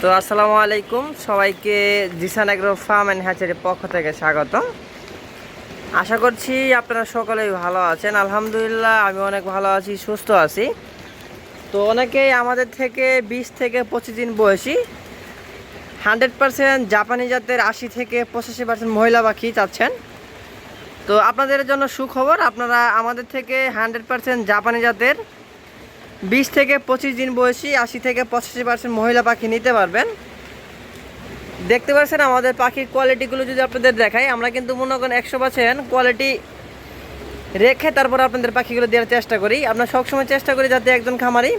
তো আসসালামু আলাইকুম। সবাইকে জিসান এগ্রো ফার্ম অ্যান্ড হ্যাচারির পক্ষ থেকে স্বাগত আশা করছি আপনারা সকলেই ভালো আছেন। আলহামদুলিল্লাহ, আমি অনেক ভালো আছি, সুস্থ আছি। তো অনেকেই আমাদের থেকে বিশ থেকে পঁচিশ দিন বয়সী। হান্ড্রেড পার্সেন্ট জাপানি জাতের আশি থেকে পঁচাশি পার্সেন্ট মহিলা পাখি চাচ্ছেন। তো আপনাদের জন্য সুখবর, আপনারা আমাদের থেকে হান্ড্রেড পার্সেন্ট জাপানি জাতের বিশ থেকে পঁচিশ দিন বয়সী, আশি থেকে পঁচাশি পার্সেন্ট মহিলা পাখি নিতে পারবেন। দেখতে পাচ্ছেন আমাদের পাখির কোয়ালিটিগুলো যদি আপনাদের দেখাই, আমরা কিন্তু মনে করেন একশো পার্সেন্ট কোয়ালিটি রেখে তারপর আপনাদের পাখিগুলো দেওয়ার চেষ্টা করি। আমরা সবসময় চেষ্টা করি যাতে একজন খামারি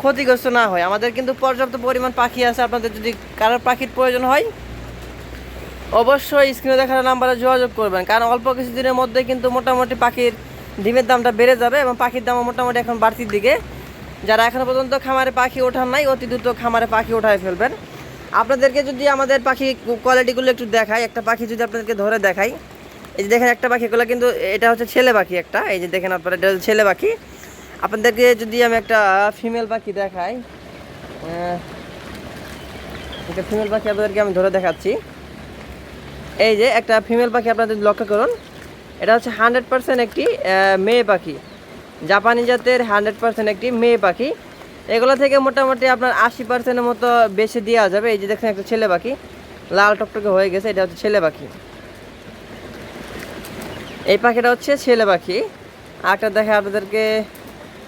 ক্ষতিগ্রস্ত না হয়। আমাদের কিন্তু পর্যাপ্ত পরিমাণ পাখি আছে, আপনাদের যদি কারোর পাখির প্রয়োজন হয়, অবশ্যই স্ক্রিনে দেখার নাম্বারে যোগাযোগ করবেন। কারণ অল্প কিছুদিনের মধ্যে কিন্তু মোটামুটি পাখির ডিমের দামটা বেড়ে যাবে এবং পাখির দামও মোটামুটি এখন বাড়তির দিকে। যারা এখনও পর্যন্ত খামারে পাখি ওঠান নাই, অতি দ্রুত খামারে পাখি ওঠায় ফেলবেন। আপনাদেরকে যদি আমাদের পাখি কোয়ালিটিগুলো একটু দেখাই, একটা পাখি যদি আপনাদেরকে ধরে দেখাই। এই যে দেখেন একটা পাখিগুলো কিন্তু, এটা হচ্ছে ছেলে পাখি একটা। এই যে দেখেন আপনারা, এটা ছেলে পাখি। আপনাদেরকে যদি আমি একটা ফিমেল পাখি দেখাই একটা ফিমেল পাখি আপনাদেরকে আমি ধরে দেখাচ্ছি। এই যে একটা ফিমেল পাখি আপনাদের লক্ষ্য করুন এটা হচ্ছে হান্ড্রেড পার্সেন্ট একটি মেয়ে পাখি। জাপানি জাতের হান্ড্রেড পার্সেন্ট একটি মেয়ে পাখি। এগুলো থেকে মোটামুটি আপনার আশি পার্সেন্টের মতো বেশি দেওয়া যাবে। এই যে দেখেন একটা ছেলে পাখি, লাল টকটকে হয়ে গেছে, এটা হচ্ছে ছেলে পাখি। এই পাখিটা হচ্ছে ছেলে পাখি। আরেকটা দেখে আপনাদেরকে,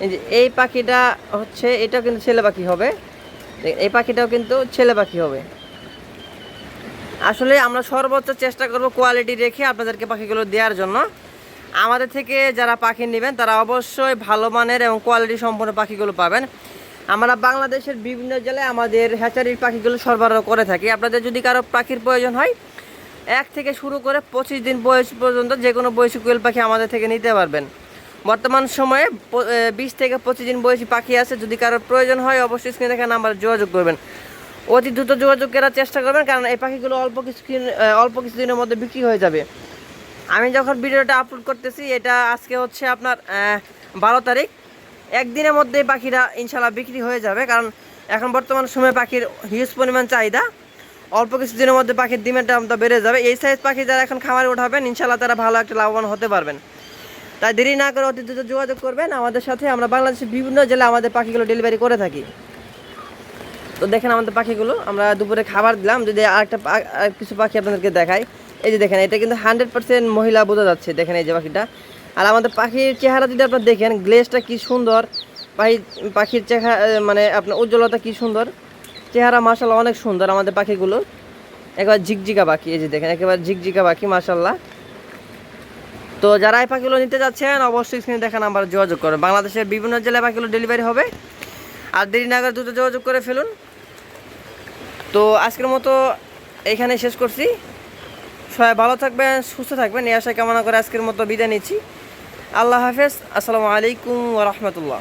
এই যে এই পাখিটা হচ্ছে, এটাও কিন্তু ছেলে পাখি হবে। এই পাখিটাও কিন্তু ছেলে পাখি হবে। আসলে আমরা সর্বোচ্চ চেষ্টা করব কোয়ালিটি রেখে আপনাদেরকে পাখিগুলো দেওয়ার জন্য। আমাদের থেকে যারা পাখি নেবেন, তারা অবশ্যই ভালো মানের এবং কোয়ালিটি সম্পন্ন পাখিগুলো পাবেন। আমরা বাংলাদেশের বিভিন্ন জেলায় আমাদের হ্যাচারির পাখিগুলো সরবরাহ করে থাকি। আপনাদের যদি কারও পাখির প্রয়োজন হয়, এক থেকে শুরু করে পঁচিশ দিন বয়স পর্যন্ত যে কোনো বয়সী কোয়েল পাখি আমাদের থেকে নিতে পারবেন। বর্তমান সময়ে বিশ থেকে পঁচিশ দিন বয়সী পাখি আছে। যদি কারোর প্রয়োজন হয়, অবশ্যই স্ক্রিনে দেখা নাম্বার যোগাযোগ করবেন। অতি দ্রুত যোগাযোগ করার চেষ্টা করবেন, কারণ এই পাখিগুলো অল্প কিছুদিন অল্প কিছুদিনের মধ্যে বিক্রি হয়ে যাবে। আমি যখন ভিডিওটা আপলোড করতেছি, এটা আজকে হচ্ছে আপনার বারো তারিখ। একদিনের মধ্যে পাখিরা ইনশাল্লাহ বিক্রি হয়ে যাবে, কারণ এখন বর্তমান সময়ে পাখির হিউজ পরিমাণ চাহিদা। অল্প কিছুদিনের মধ্যে পাখির ডিমের দামটা বেড়ে যাবে। এই সাইজ পাখি যারা এখন খামারে উঠাবেন, ইনশাল্লাহ তারা ভালো একটা লাভবান হতে পারবেন। তাই দেরি না করে অতি দ্রুত যোগাযোগ করবেন। আমাদের সাথে আমরা বাংলাদেশের বিভিন্ন জেলায় আমাদের পাখিগুলো ডেলিভারি করে থাকি। তো দেখেন আমাদের পাখিগুলো, আমরা দুপুরে খাবার দিলাম, যদি আরেকটা কিছু পাখি আপনাদেরকে দেখাই। এই যে দেখেন, এটা কিন্তু হান্ড্রেড পার্সেন্ট মহিলা বোঝা যাচ্ছে, দেখেন এই যে পাখিটা। আর আমাদের পাখির চেহারা যদি আপনারা দেখেন, গ্লেসটা কি সুন্দর, পাখি, পাখির চেহারা মানে আপনার উজ্জ্বলতা কি সুন্দর। চেহারা মাসাল্লাহ অনেক সুন্দর আমাদের পাখিগুলো একবার ঝিকঝিকা পাখি, এই যে দেখেন, একেবারে ঝিকঝিকা পাখি মাসাল্লাহ তো যারা এই পাখিগুলো নিতে যাচ্ছেন, অবশ্যই স্ক্রিনে দেখা নাম্বার যোগাযোগ করবেন বাংলাদেশের বিভিন্ন জেলায় পাখিগুলো ডেলিভারি হবে। আর দেরি না করে দ্রুত যোগাযোগ করে ফেলুন। তো আজকের মতো এখানে শেষ করছি। সবাই ভালো থাকবেন, সুস্থ থাকবেন, এই আশা কামনা করে আজকের মতো বিদায় নিচ্ছি। আল্লাহ হাফেজ, আসসালামু আলাইকুম রহমতুল্লাহ।